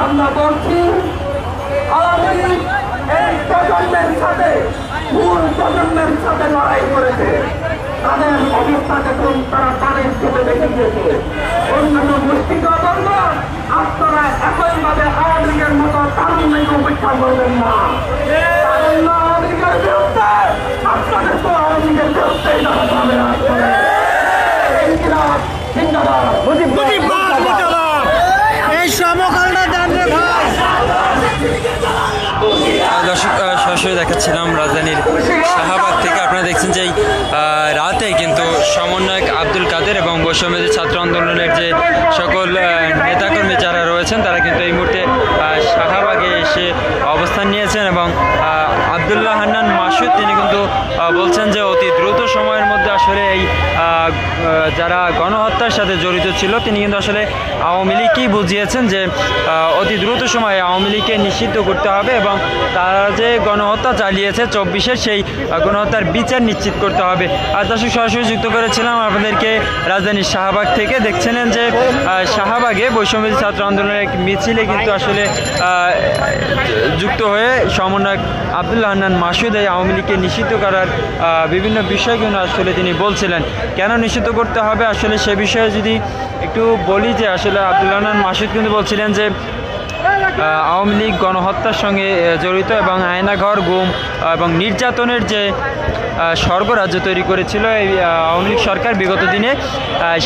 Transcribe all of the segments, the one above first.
আমরা বলছি আওয়ামী এই প্রজন্মের সাথে মূল প্রজন্মের সাথে লড়াই করেছে। তাদের অবস্থা দেখুন তারা পানির চেপে দেখে গিয়েছে অন্যান্য গোষ্ঠীকে বলব আপনারা একইভাবে আওয়ামী লীগের মতো তারুণ্যকে উপেক্ষা করবেন না সরাসরি দেখাচ্ছিলাম রাজধানীর শাহবাগ থেকে। আপনারা দেখছেন যে রাতে কিন্তু সমন্বয়ক আব্দুল কাদের এবং বৈষম্যদের ছাত্র আন্দোলনের যে সকল নেতাকর্মী যারা রয়েছেন, তারা কিন্তু এই মুহূর্তে শাহাবাগে এসে অবস্থান নিয়েছেন এবং আবদুল্লাহ হান্নান মাসুদ, তিনি কিন্তু বলছেন যে অতি দ্রুত সময়ের মধ্যে আসলে এই যারা গণহত্যার সাথে জড়িত ছিল, তিনি কিন্তু আসলে আওয়ামী লীগকেই বুঝিয়েছেন যে অতি দ্রুত সময়ে আওয়ামী লীগকে নিষিদ্ধ করতে হবে এবং তারা যে গণহত্যা চালিয়েছে, চব্বিশের সেই গণহত্যার বিচার নিশ্চিত করতে হবে। আর দর্শক, সরাসরি যুক্ত করেছিলাম আপনাদেরকে রাজধানীর শাহবাগ থেকে। দেখছিলেন যে শাহবাগে বৈষম্য ছাত্র আন্দোলনের এক মিছিলে কিন্তু আসলে যুক্ত হয়ে সমন্বয়ক আবদুল্লাহ হান্নান মাসুদ এই আওয়ামী লীগকে নিষিদ্ধ করার বিভিন্ন বিষয় কিন্তু আসলে তিনি বলছিলেন। কেন নিষিদ্ধ করতে হবে। আসলে সে বিষয়ে যদি একটু বলি যে, আসলে আব্দুল রহমান মাসুদ কিন্তু বলছিলেন যে আওয়ামী লীগ গণহত্যার সঙ্গে জড়িত এবং আয়নাঘর, গুম এবং নির্যাতনের যে স্বর্গরাজ্য তৈরি করেছিল এই আওয়ামী লীগ সরকার বিগত দিনে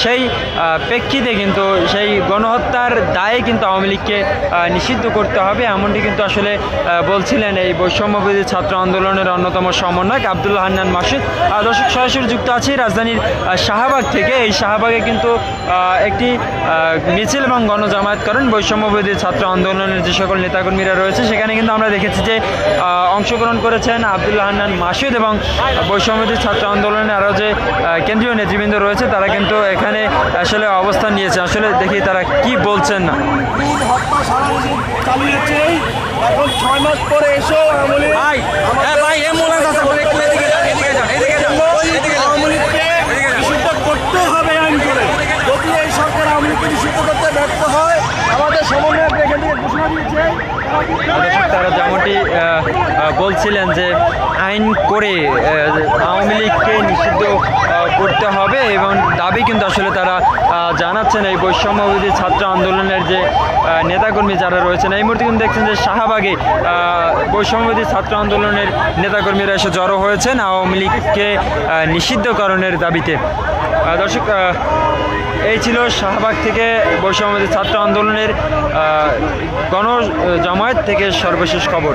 সেই প্রেক্ষিতে কিন্তু সেই গণহত্যার দায়ে কিন্তু আওয়ামী লীগকে নিষিদ্ধ করতে হবে। এমনটি কিন্তু আসলে বলছিলেন এই বৈষম্যবিধি ছাত্র আন্দোলনের অন্যতম সমন্বয়ক আবদুল্লাহ হান্নান মাসুদ। দর্শক, সরাসরি যুক্ত আছে রাজধানীর শাহবাগ থেকে। এই শাহবাগে কিন্তু একটি মিছিল এবং গণজামায়াত করেন ছাত্র আন্দোলনের যে সকল নেতাকর্মীরা রয়েছে সেখানে কিন্তু আমরা দেখেছি যে অংশগ্রহণ করেছেন আবদুল্লাহ হান্নান মাসুদ এবং বৈষম্যবিধি ছাত্র আন্দোলনের আরও যে কেন্দ্রীয় নেতৃবৃন্দ রয়েছে তারা কিন্তু এখানে আসলে অবস্থান নিয়েছে। আসলে দেখি তারা কি বলছেন না। এখন ছয় মাস পরে লীগ। আওয়ামী লীগকে নিষিদ্ধ করতে হবে আইন করে যদি এই সরকার আওয়ামী লীগকে নিষিদ্ধ করতে ব্যর্থ হয় আমাদের সমন্বয়ক এখান থেকে ঘোষণা দিয়েছে দর্শক তারা যেমনটি আহ, আহ, বলছিলেন যে আইন করে আওয়ামী লীগকে নিষিদ্ধ করতে হবে এবং দাবি কিন্তু আসলে তারা জানাচ্ছেন এই বৈষম্যবিধি ছাত্র আন্দোলনের যে নেতাকর্মী যারা রয়েছেন। এই মুহূর্তে কিন্তু দেখছেন যে শাহবাগে বৈষম্যবিধি ছাত্র আন্দোলনের নেতাকর্মীরা এসে জড়ো হয়েছেন আওয়ামী লীগকে নিষিদ্ধকরণের দাবিতে। দর্শক এই ছিল শাহবাগ থেকে বৈষম্যবিধি ছাত্র আন্দোলনের গণ জামায়াত থেকে সর্বশেষ খবর।